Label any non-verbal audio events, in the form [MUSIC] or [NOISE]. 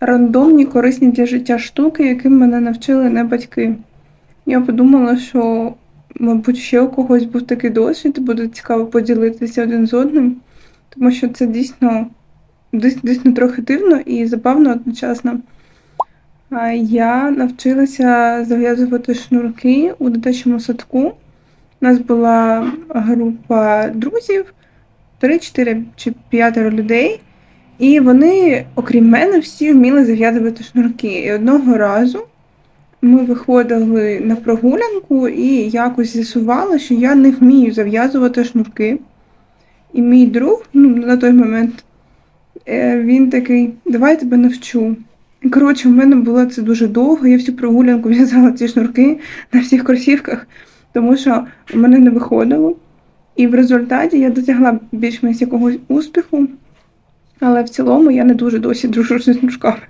рандомні корисні для життя штуки, яким мене навчили не батьки. Я подумала, що, мабуть, ще у когось був такий досвід, і буде цікаво поділитися один з одним, тому що це дійсно, дійс- дійсно трохи дивно і забавно одночасно. Я навчилася зав'язувати шнурки у дитячому садку. У нас була група друзів, 3, 4 чи 5 людей. І вони, окрім мене, всі вміли зав'язувати шнурки. І одного разу ми виходили на прогулянку і якось з'ясували, що я не вмію зав'язувати шнурки. І мій друг, ну, на той момент, е, він такий, давай я тебе навчу. І, Коротше, в мене було це дуже довго, я всю прогулянку [LAUGHS] в'язала ці шнурки на всіх кросівках, тому що в мене не виходило. І в результаті я досягла більш-менш якогось успіху, але в цілому я не дуже досі дружу зі шнурками.